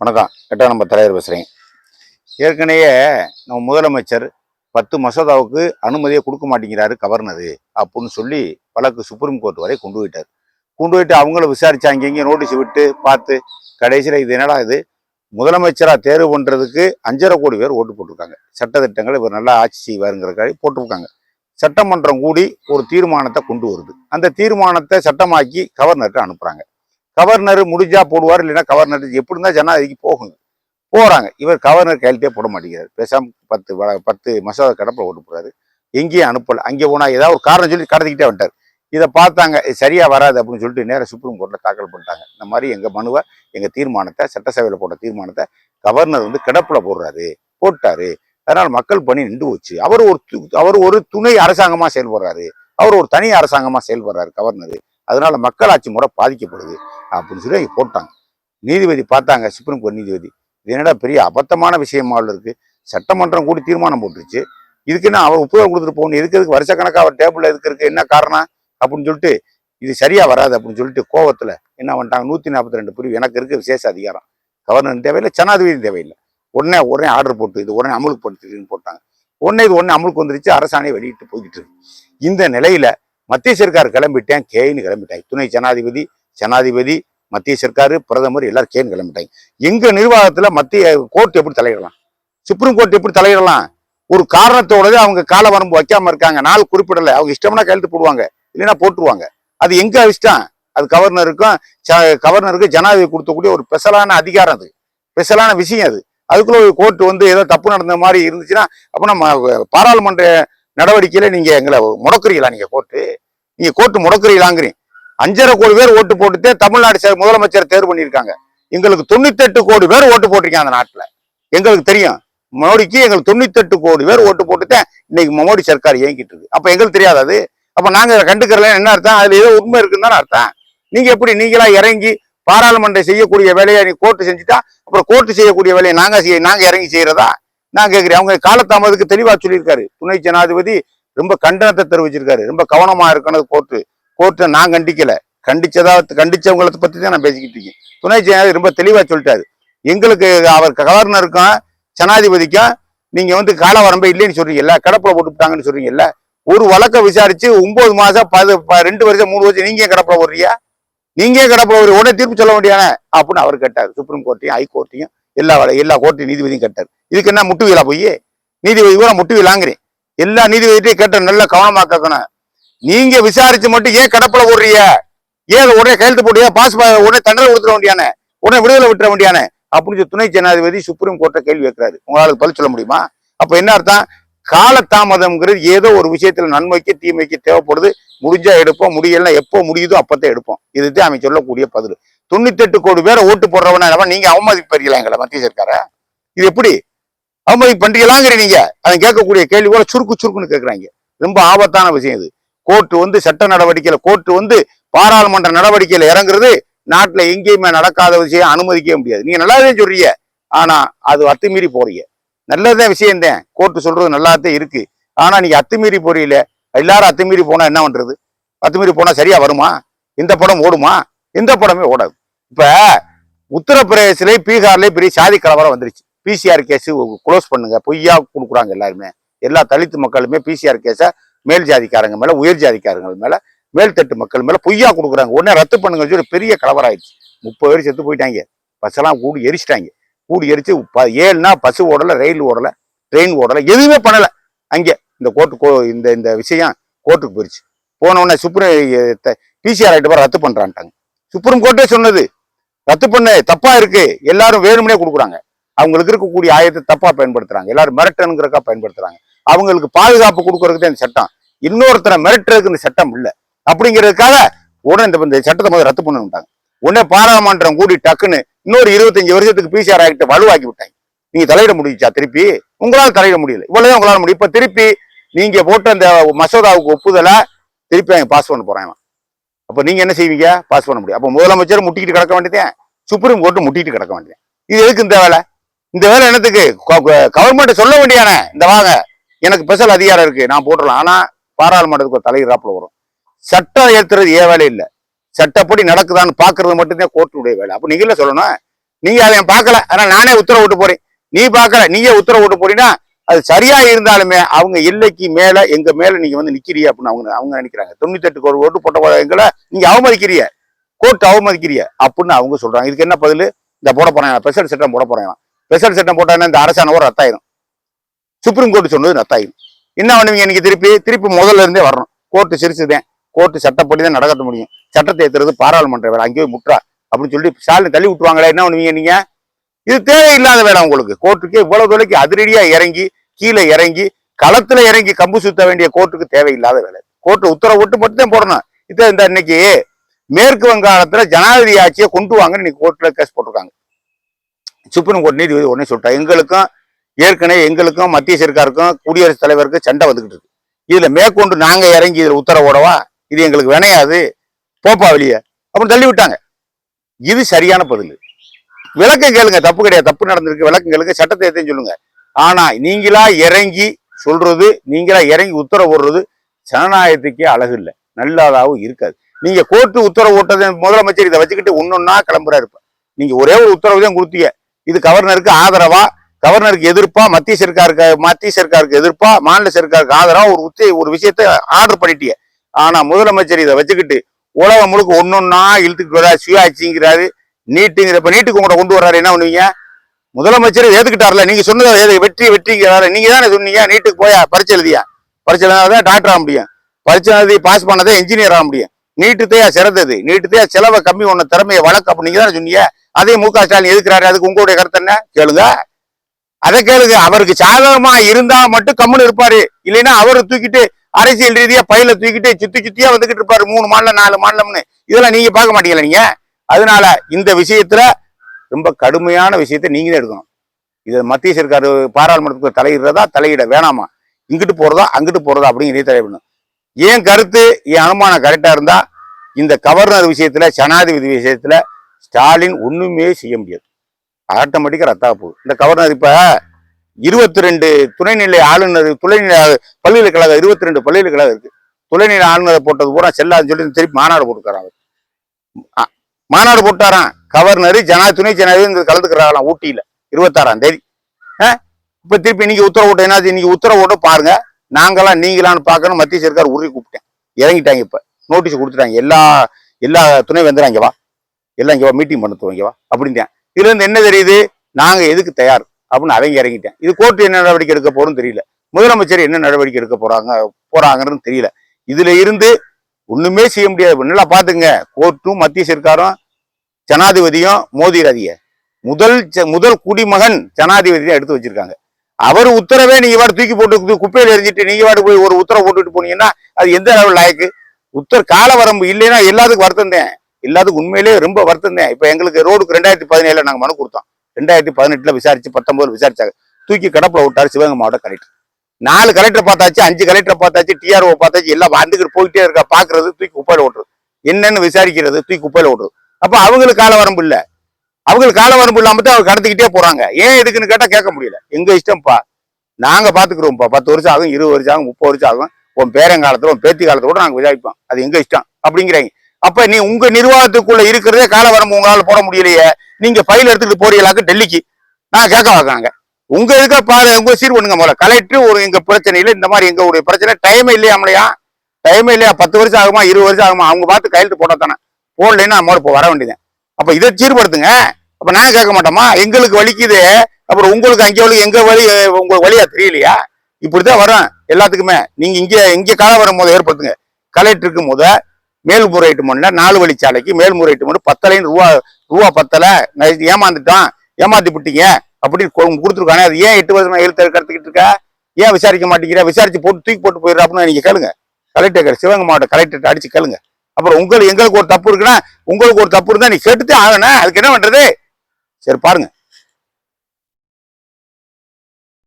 வணக்கம். எட்டாம் நம்பர் தலைவர் பேசுகிறேன் ஏற்கனவே நம்ம முதலமைச்சர் பத்து மசோதாவுக்கு அனுமதியை கொடுக்க மாட்டேங்கிறாரு கவர்னரு அப்படின்னு சொல்லி வழக்கு சுப்ரீம் கோர்ட் வரை கொண்டு போயிட்டார். கொண்டு போயிட்டு அவங்கள விசாரிச்சாங்க இங்கே நோட்டீஸ் விட்டு பார்த்து கடைசியில் இது என்னடா இது? முதலமைச்சராக தேர்வு பண்ணுறதுக்கு அஞ்சரை கோடி பேர் ஓட்டு போட்டிருக்காங்க. சட்டத்திட்டங்கள் இவர் நல்லா ஆட்சி செய்வாருங்கிறக்காக போட்டிருக்காங்க. சட்டமன்றம் கூடி ஒரு தீர்மானத்தை கொண்டு வருது. அந்த தீர்மானத்தை சட்டமாக்கி கவர்னர்கிட்ட அனுப்புகிறாங்க கவர்னர் முடிஞ்சா போடுவார் இல்லைன்னா கவர்னர் எப்படி இருந்தால் ஜனாதிபதிக்கு போகுங்க. போகிறாங்க இவர் கவர்னர் கையெழுத்தே போட மாட்டேங்கிறார். பேசாம பத்து வ- பத்து மசோதா கடப்பில் ஓட்டு போடுறாரு. எங்கேயும் அனுப்பல. அங்கே போனால் ஏதாவது ஒரு காரணம் சொல்லி கடத்திக்கிட்டே வந்துட்டார். இதை பார்த்தாங்க இது வராது அப்படின்னு சொல்லிட்டு நேராக சுப்ரீம் கோர்ட்டில் தாக்கல் பண்ணிட்டாங்க. இந்த மாதிரி எங்கள் மனுவை எங்கள் தீர்மானத்தை சட்டசபையில் போட்ட தீர்மானத்தை கவர்னர் வந்து கிடப்பில் போடுறாரு. போட்டாரு. அதனால் மக்கள் பணி நின்று போச்சு. அவர் ஒரு து- அவர் ஒரு துணை அரசாங்கமாக செயல்படுறாரு. அவர் ஒரு தனி அரசாங்கமாக செயல்படுறாரு கவர்னர். அதனால மக்களாட்சி முறை பாதிக்கப்படுது அப்படின்னு சொல்லி போட்டாங்க. நீதிபதி பார்த்தாங்க சுப்ரீம் கோர்ட் நீதிபதி. இது என்னடா பெரிய அபத்தமான விஷயமா இருக்கு. சட்டமன்றம் கூடி தீர்மானம் போட்டுருச்சு. இதுக்கு என்ன அவர் ஒப்புதல் கொடுத்துட்டு போகணும்? எதுக்கு எதுக்கு வருஷக்கணக்காக அவர் டேபிளில் எதுக்கு இருக்கு? என்ன காரணம்? அப்படின்னு சொல்லிட்டு இது சரியா வராது அப்படின்னு சொல்லிட்டு கோவத்தில் என்ன பண்ணிட்டாங்க? நூத்தி நாற்பத்தி ரெண்டு பிரிவு எனக்கு இருக்கு விசேஷ அதிகாரம். கவர்னர் தேவையில்லை ஜனாதிபதி தேவையில்லை. உடனே உடனே ஆர்டர் போட்டு இது உடனே அமலுக்கு படுத்துன்னு போட்டாங்க. உடனே இது உடனே அமலுக்கு வந்துருச்சு அரசாணை வெளியிட்டு போய்கிட்டு இருக்கு. இந்த நிலையில மத்திய சர்க்கார் கிளம்பிட்டேன் கேன்னு கிளம்பிட்டாங்க துணை ஜனாதிபதி ஜனாதிபதி மத்திய சர்க்கார் பிரதமர் எல்லாரும் கேன்னு கிளம்பிட்டாங்க எங்க நிர்வாகத்துல மத்திய கோர்ட் எப்படி தலையிடலாம்? சுப்ரீம் கோர்ட் எப்படி தலையிடலாம்? ஒரு காரணத்தோட அவங்க கால வரம்பு வைக்காம இருக்காங்க. நாள் குறிப்பிடல. அவங்க இஷ்டம்னா கையெழுத்து போடுவாங்க. இல்லைன்னா போட்டுருவாங்க. அது எங்க இஷ்டம் அது கவர்னருக்கும் ச- ஜனாதிபதி கொடுத்தக்கூடிய ஒரு ஸ்பெஷலான அதிகாரம் அது. ஸ்பெஷலான விஷயம் அது. அதுக்குள்ள ஒரு கோர்ட் வந்து ஏதோ தப்பு நடந்த மாதிரி இருந்துச்சுன்னா அப்ப நம்ம பாராளுமன்ற நடவடிக்கையில நீங்க எங்களை முடக்குறீங்களா? நீங்க கோர்ட்டு நீங்க கோர்ட்டு முடக்குறீங்களாங்கிறீங்க. அஞ்சரை கோடி பேர் ஓட்டு போட்டுட்டே தமிழ்நாடு சே- முதலமைச்சர் தேர்வு பண்ணியிருக்காங்க. எங்களுக்கு தொண்ணூத்தெட்டு கோடி பேர் ஓட்டு போட்டிருக்காங்க அந்த நாட்டுல. எங்களுக்கு தெரியும். மோடிக்கு எங்களுக்கு தொண்ணூத்தெட்டு கோடி பேர் ஓட்டு போட்டுதான் இன்னைக்கு மோடி சர்க்கார் இயங்கிட்டு இருக்கு. அப்ப எங்களுக்கு தெரியாது அது. அப்ப நாங்க கண்டுக்கிறல என்ன அர்த்தம்? அதுல ஏதோ உண்மை இருக்குன்னு தானே அர்த்தம். நீங்க எப்படி நீங்களா இறங்கி பாராளுமன்றம் செய்யக்கூடிய வேலையை நீ கோர்ட்டு செஞ்சுட்டா அப்புறம் கோர்ட்டு செய்யக்கூடிய வேலையை நாங்க செய்ய நாங்க இறங்கி செய்யறதா? நான் கேட்குறேன் அவங்க காலத்தாமதுக்கு தெளிவா சொல்லியிருக்காரு. துணை ஜனாதிபதி ரொம்ப கண்டனத்தை தெரிவிச்சிருக்காரு. ரொம்ப கவனமா இருக்கணும் கோர்ட்டு. கோர்ட்டை நான் கண்டிக்கல. கண்டிச்சதா கண்டிச்சவங்களை பத்தி தான் நான் பேசிக்கிட்டு இருக்கேன். துணை ஜனாதிபதி ரொம்ப தெளிவா சொல்லிட்டாரு. எங்களுக்கு அவர் கவர்னருக்கும் ஜனாதிபதிக்கும் நீங்க வந்து கால வரம்பே இல்லைன்னு சொல்றீங்கல்ல கடப்புல போட்டுவிட்டாங்கன்னு சொல்றீங்கல்ல ஒரு வழக்கை விசாரிச்சு ஒன்பது மாசம் பது ப- ரெண்டு வருஷம் மூணு வருஷம் நீங்க ஏன் கடப்புல போடுறியா நீங்க ஏன் கடப்புல ஒரு உடனே தீர்ப்பு சொல்ல முடியானே அப்படின்னு அவர் கேட்டார். சுப்ரீம் கோர்ட்டையும் ஹைகோர்ட்டையும் எல்லா எல்லா கோர்ட்டையும் நீதிபதியும் கேட்டார். இதுக்கு என்ன முட்டுவீலா போய்? நீதிபதி கூட முட்டுவீலாங்கிறேன் எல்லா நீதிபதியிட்டையும் கேட்டார் நல்லா கவனமா கேட்கணும் நீங்க விசாரிச்சு மட்டும் ஏன் கடப்புல போடுறீங்க? ஏன் உடனே கையெழுத்து போட்டியா? பாஸ் உடனே தண்டனை கொடுத்துட வேண்டியானே? உடனே விடுதலை விட்டுற வேண்டியானே? அப்படின்னு சொல்லி துணை ஜனாதிபதி சுப்ரீம் கோர்ட்டை கேள்வி வைக்கிறாரு. உங்களால் பதில் சொல்ல முடியுமா? அப்ப என்ன அர்த்தம்? காலதாமதம்ங்கிறது ஏதோ ஒரு விஷயத்துல நன்மைக்கு தீமைக்கு தேவைப்படுது. முடிஞ்சா எடுப்போம். முடியலன்னா எப்போ முடியுதோ அப்பத்தான் எடுப்போம். இதுதான் அவன் சொல்லக்கூடிய பதில். தொண்ணூத்தெட்டு கோடி பேரை ஓட்டு போடுறவன நீங்க அவமதிப்பீங்களா எங்களை மத்திய சர்க்கார? இது எப்படி? அவமதி பண்றீங்களாங்கிற நீங்க. அதை கேட்கக்கூடிய கேள்வி கூட சுருக்கு சுருக்குன்னு கேட்கறாங்க. ரொம்ப ஆபத்தான விஷயம் இது. கோர்ட் வந்து சட்ட நடவடிக்கையில கோர்ட் வந்து பாராளுமன்ற நடவடிக்கையில இறங்குறது நாட்டுல எங்கேயுமே நடக்காத விஷயம் அனுமதிக்கவே முடியாது. நீங்க நல்லாவே சொல்றீங்க. ஆனா அது அத்துமீறி போறீங்க. நல்லதான் விஷயம் தான் கோர்ட்டு சொல்றது நல்லாதான் இருக்கு. ஆனா நீங்க அத்துமீறி போறீங்களே. எல்லாரும் அத்துமீறி போனா என்ன பண்றது? அத்துமீறி போனா சரியா வருமா? இந்த படம் ஓடுமா? எந்த படமே ஓடாது. இப்ப உத்தரப்பிரதேசிலே பீகார்லயே பெரிய சாதி கலவரம் வந்துருச்சு. பிசிஆர் கேஸ் க்ளோஸ் பண்ணுங்க. பொய்யா கொடுக்குறாங்க எல்லாருமே. எல்லா தலித்து மக்களுமே பிசிஆர் கேஸை மேல் ஜாதிக்காரங்க மேல உயர் ஜாதிக்காரங்க மேல மேல்தட்டு மக்கள் மேல பொய்யா கொடுக்குறாங்க. உடனே ரத்து பண்ணுங்கன்னு சொல்லி பெரிய கலவரம் ஆயிடுச்சு முப்பது பேர் செத்து போயிட்டாங்க. பஸ்ஸெல்லாம் கூடி எரிச்சிட்டாங்க. கூடி எரிச்சு ப- ஏழுனா பஸ் ஓடல ரயில் ஓடல ட்ரெயின் ஓடல எதுவுமே பண்ணல. அங்கே இந்த கோர்ட்டு கோ இந்த இந்த விஷயம் கோர்ட்டுக்கு போயிடுச்சு போன உடனே சுப்ரீம் பிசிஆர் ஆகிட்டு ரத்து பண்றான்ட்டாங்க. சுப்ரீம் கோர்ட்டே சொன்னது. ரத்து பண்ண தப்பா இருக்கு. எல்லாரும் வேணும்னே கொடுக்குறாங்க. அவங்களுக்கு இருக்கக்கூடிய ஆயத்தை தப்பா பயன்படுத்துறாங்க. எல்லாரும் மிரட்டனுங்கிறக்கா பயன்படுத்துறாங்க. அவங்களுக்கு பாதுகாப்பு கொடுக்கறதுக்கு தான் இந்த சட்டம். இன்னொருத்தரை மிரட்டுறதுக்கு இந்த சட்டம் இல்லை. அப்படிங்கிறதுக்காக உடனே இந்த இந்த சட்டத்தை முதல்ல ரத்து பண்ணுட்டாங்க உடனே பாராளுமன்றம் கூடி டக்குன்னு இன்னொரு இருபத்தஞ்சு வருஷத்துக்கு பிசிஆர் ஆக்ட வலுவாக்கி விட்டாங்க. நீங்க தலையிட முடியுச்சா திருப்பி? உங்களால் தலையிட முடியல. இவ்வளவுதான் உங்களால முடியும். இப்ப திருப்பி நீங்க போட்ட அந்த மசோதாவுக்கு ஒப்புதலை திருப்பி அவங்க பாஸ் பண்ண போறாங்க அப்போ நீங்கள் என்ன செய்வீங்க? பாஸ் பண்ண முடியும் அப்போ முதலமைச்சர் முட்டிக்கிட்டு கிடக்க வேண்டியதேன் சுப்ரீம் கோர்ட்டு முட்டிக்கிட்டு கிடக்க வேண்டியது இது எதுக்கு இந்த வேலை? இந்த வேலை என்னத்துக்கு? கவர்மெண்ட் சொல்ல வேண்டியானே இந்த வாங்க. எனக்கு ஸ்பெஷல் அதிகாரம் இருக்கு. நான் போட்டுடலாம். ஆனால் பாராளுமன்றத்துக்கு ஒரு தலைகிறாப்பில் வரும். சட்டம் ஏற்றுறது ஏன் வேலை இல்லை? சட்டப்படி நடக்குதான்னு பார்க்கறது மட்டும்தான் கோர்ட்டுடைய வேலை. அப்போ நீங்களே சொல்லணும்? நீங்க அதை பார்க்கல? ஆனால் நானே உத்தரவு விட்டு போறேன். நீ பார்க்கல. நீயே உத்தரவு விட்டு போறீங்கன்னா அது சரியா இருந்தாலுமே அவங்க எல்லைக்கு மேல எங்க மேல நீங்க வந்து நிக்கிறீ அப்படின்னு அவங்க அவங்க நினைக்கிறாங்க. தொண்ணூத்தி எட்டு ஓட்டு போட்ட எங்களை நீங்க அவமதிக்கிறிய கோர்ட் அவமதிக்கிறிய அப்படின்னு அவங்க சொல்றாங்க. இதுக்கு என்ன பதில்? இந்த போட போறாங்க ஸ்பெஷல் சட்டம் போட போறாங்க ஸ்பெஷல் சட்டம் போட்டாங்கன்னா இந்த அரசாணவோ ரத்தாயிரும். சுப்ரீம் கோர்ட் சொன்னது ரத்தாயிரும். என்ன பண்ணுவீங்க இன்னைக்கு திருப்பி? திருப்பி முதல்ல இருந்தே வரணும். கோர்ட்டு சிரிச்சுதேன். கோர்ட்டு சட்டப்படி தான் நடக்க முடியும். சட்டத்தை ஏத்துறது பாராளுமன்ற வேலை. அங்கேயே முற்றா அப்படின்னு சொல்லி ஸ்டாலின் தள்ளி விட்டுருவாங்களே. என்ன பண்ணுவீங்க நீங்க? இது தேவையில்லாத வேலை உங்களுக்கு. கோர்ட்டுக்கு இவ்வளவு தொலைக்கு அதிரடியா இறங்கி கீழே இறங்கி களத்துல இறங்கி கம்பு சுத்த வேண்டிய கோர்ட்டுக்கு தேவையில்லாத வேலை. கோர்ட்டு உத்தரவு விட்டு மட்டும் தான் போடணும். இது இந்த இன்னைக்கு மேற்கு வங்காளத்துல ஜனாதிபதி ஆட்சியை கொண்டு வாங்கன்னு இன்னைக்கு கோர்ட்ல கேஸ் போட்டிருக்காங்க. சுப்ரீம் கோர்ட் நீதிபதி உடனே சொல்லிட்டா எங்களுக்கும் ஏற்கனவே எங்களுக்கும் மத்திய சர்க்காருக்கும் குடியரசுத் தலைவருக்கு சண்டை வந்துகிட்டு இருக்கு. இதுல மேற்கொண்டு நாங்க இறங்கி இதுல உத்தரவோடவா இது எங்களுக்கு வினையாது. போப்பா வெளியே. அப்படின்னு தள்ளி விட்டாங்க. இது சரியான பதில். விளக்கம் கேளுங்க தப்பு கிடையாது தப்பு நடந்திருக்கு விளக்கம் கேளுங்க சட்டத்தை எத்தையும் சொல்லுங்க. ஆனா நீங்களா இறங்கி சொல்றது நீங்களா இறங்கி உத்தரவு போடுறது ஜனநாயகத்துக்கே அழகு இல்லை. நல்லதாகவும் இருக்காது. நீங்க கோர்ட்டு உத்தரவு ஓட்டதை முதலமைச்சர் இதை வச்சுக்கிட்டு ஒன்னொன்னா கிளம்புறா இருப்பேன் நீங்க ஒரே ஒரு உத்தரவு தான் கொடுத்தீங்க. இது கவர்னருக்கு ஆதரவா? கவர்னருக்கு எதிர்ப்பா? மத்திய சர்க்காருக்கு மத்திய சர்க்காருக்கு எதிர்ப்பா? மாநில சர்க்காருக்கு ஆதரவா? ஒரு உத்தி ஒரு விஷயத்த ஆர்டர் பண்ணிட்டீங்க. ஆனா முதலமைச்சர் இதை வச்சுக்கிட்டு உலகம் முழுக்க ஒன்னொன்னா இழுத்துக்கிட்டு சுயாட்சிங்கிறாரு. நீட்டுங்கிற இப்ப நீட்டுக்கு உங்களை கொண்டு வர்றாரு. என்ன பண்ணுவீங்க? முதலமைச்சர் ஏத்துக்கிட்டார்ல நீங்க சொன்னதை ஏது- வெற்றி வெற்றிங்கிறாரு. நீங்க தானே சொன்னீங்க? நீட்டுக்கு போயா? பரிச்சை எழுதியா? பரிச்சை எழுதாதான் டாக்டர் ஆக முடியும். பரிச்சை எழுதி பாஸ் பண்ணதே இன்ஜினியர் ஆக முடியும். நீட்டுத்தையா சிறந்தது. நீட்டுத்தையா செலவை கம்மி ஒன்ன திறமையை வழக்கு அப்ப நீங்க தானே சொன்னீங்க? அதே மு க ஸ்டாலின் எதுக்குறாரு? அதுக்கு உங்களுடைய கருத்து என்ன? கேளுங்க. அதை கேளுங்க. அவருக்கு சாதகமா இருந்தா மட்டும் கம்முன்னு இருப்பாரு. இல்லைன்னா அவரை தூக்கிட்டு அரசியல் ரீதியா பையில தூக்கிட்டு சுத்தி சுத்தியா வந்துகிட்டு இருப்பாரு. மூணு மாநிலம் நாலு மாநிலம்னு இதெல்லாம் நீங்க பார்க்க மாட்டீங்களா நீங்க? அதனால இந்த விஷயத்துல ரொம்ப கடுமையான விஷயத்தை நீங்களே எடுக்கணும். இது மத்திய சர்க்கார் பாராளுமன்றத்துக்கு தலையிடுறதா தலையிட வேணாமா? இங்கிட்டு போறதா அங்கிட்டு போறதா அப்படிங்கிறதே தலையிடணும் என் கருத்து என் அனுமானம் கரெக்டா இருந்தா இந்த கவர்னர் விஷயத்துல ஜனாதிபதி விஷயத்துல ஸ்டாலின் ஒண்ணுமே செய்ய முடியாது. ஆட்டோமேட்டிக்கா ரத்தா போகுது இந்த கவர்னர் இப்ப இருபத்தி ரெண்டு துணைநிலை ஆளுநர் துணைநிலை பல்கலைக்கழகம் இருபத்தி ரெண்டு பல்கலைக்கழகம் இருக்கு. துணைநிலை ஆளுநரை போட்டது பூரா செல்லாதுன்னு சொல்லி திருப்பி மாநாடு போட்டுக்கிறாங்க மாநாடு போட்டாராம். கவர்னர் ஜனா துணை ஜனாதிபதி கலந்துக்கிறாங்களாம் ஊட்டியில. இருபத்தாறாம் தேதி. ஆ? இப்ப திருப்பி இன்னைக்கு உத்தரவு என்ன இன்னைக்கு உத்தரவு பாருங்க. நாங்களாம் நீங்களான்னு பார்க்கணும். மத்திய சர்க்கார் உருவி கூப்பிட்டேன். இறங்கிட்டாங்க இப்ப. நோட்டீஸ் கொடுத்துட்டாங்க. எல்லா எல்லா துணை வந்துடுறாங்க வா. எல்லாம் இங்கே வா. மீட்டிங் பண்ண துவங்க வா. அப்படின்ட்டேன். இதுல இருந்து என்ன தெரியுது? நாங்க எதுக்கு தயார்? அப்படின்னு அவங்க இறங்கிட்டேன். இது கோர்ட்டு என்ன நடவடிக்கை எடுக்க போறோம்னு தெரியல. முதலமைச்சர் என்ன நடவடிக்கை எடுக்க போறாங்க போறாங்கன்னு தெரியல. இதுல இருந்து ஒண்ணுமே செய்ய முடியாது. நல்லா பாத்துங்க கோர்ட்டும் மத்திய சர்க்காரும் ஜனாதிபதியும் மோதிராதிய முதல் முதல் குடிமகன் ஜனாதிபதி தான் எடுத்து வச்சிருக்காங்க. அவர் உத்தரவே நீங்க வாடு தூக்கி போட்டு குப்பையில் எரிஞ்சிட்டு நீங்க வாடு போய் ஒரு உத்தரவு போட்டுட்டு போனீங்கன்னா அது எந்த அளவு லாயக்கு? உத்தர் கால வரம்பு இல்லைன்னா எல்லாத்துக்கும் வருத்தம் தான். எல்லாத்துக்கும் உண்மையிலேயே ரொம்ப வருத்தம் தான். எங்களுக்கு ரோடுக்கு ரெண்டாயிரத்தி பதினேழுல நாங்கள் மனு கொடுத்தோம். ரெண்டாயிரத்தி பதினெட்டுல விசாரிச்சு பத்தொன்பதுல விசாரிச்சாங்க. தூக்கி கடப்பில் விட்டார் சிவகங்கை மாவட்ட கலெக்டர். நாலு கலெக்டர் பார்த்தாச்சு அஞ்சு கலெக்டர் பார்த்தாச்சு டிஆர்ஓ பார்த்தாச்சு எல்லாம் வந்துக்கிட்டு போயிட்டே இருக்கா பாக்குறது தூக்கி குப்பையில ஓட்டுறது. என்னன்னு விசாரிக்கிறது தூக்கி குப்பையில ஓட்டுறது. அப்ப அவங்களுக்கு கால வரம்பு இல்லை. அவங்களுக்கு கால வரம்பு இல்லாம தான் அவங்க கடத்திக்கிட்டே போறாங்க. ஏன் எதுக்குன்னு கேட்டா கேட்க முடியல. எங்க இஷ்டம்ப்பா? நாங்க பாத்துக்கிறோம்ப்பா. பத்து வருஷம் ஆகும் இருபது வருஷம் ஆகும் முப்பது வருஷம் ஆகும். உன் பேரங்காலத்துல உன் பேத்தி காலத்துல கூட நாங்க விசாரிப்போம். அது எங்க இஷ்டம்? அப்படிங்கிறாங்க. அப்ப நீ உங்க நிர்வாகத்துக்குள்ள இருக்கிறதே கால வரம்பு உங்களால போட முடியலையே. நீங்க ஃபைல் எடுத்துட்டு போறீங்களாக்கு டெல்லிக்கு. நான் கேட்க வைக்காங்க உங்க இருக்க பாரு உங்க சீர் பண்ணுங்க முதல்ல. கலெக்டர் ஒரு எங்க பிரச்சனையில இந்த மாதிரி எங்களுடைய பிரச்சனை டைமே இல்லையா நம்மளையா டைமே இல்லையா? பத்து வருஷம் ஆகுமா இருபது வருஷம் ஆகுமா? அவங்க பார்த்து கையெழுத்து போட்டா தானே. போடலைன்னா நம்ம இப்போ வர வேண்டியது அப்ப இதை சீர்படுத்துங்க. அப்ப நான் கேட்க மாட்டோமா? எங்களுக்கு வலிக்குது. அப்புறம் உங்களுக்கு அங்கே வலி எங்க வழி உங்க வழியா தெரியலையா? இப்படிதான் வரும் எல்லாத்துக்குமே. நீங்க இங்க இங்க கலவரம் போது ஏற்படுத்துங்க. கலெக்டருக்கு முத மேல்முறையீட்டு மண்ணில் நாலு வழிச்சாலைக்கு மேல்முறையீட்டு மண்ணு பத்தலைன்னு ரூபா ரூபா பத்தலை. நான் ஏமாந்துட்டான். ஏமாத்தி விட்டீங்க அப்படின்னு கொடுத்துருக்கானே அது ஏன் எட்டு வருஷமா எழுத்து கடத்திக்கிட்டு இருக்கா? ஏன் விசாரிக்க மாட்டேங்கிற? விசாரிச்சு போட்டு தூக்கி போட்டு போயிடுற அப்படின்னு நீங்க கேளுங்க. கலெக்டர் சிவகங்கை மாவட்ட கலெக்டர் அடிச்சு கேளுங்க. அப்புறம் உங்களுக்கு எங்களுக்கு ஒரு தப்பு இருக்குன்னா உங்களுக்கு ஒரு தப்பு இருந்தா நீ கேட்டுதான் ஆகணும். அதுக்கு என்ன பண்றது? சரி பாருங்க.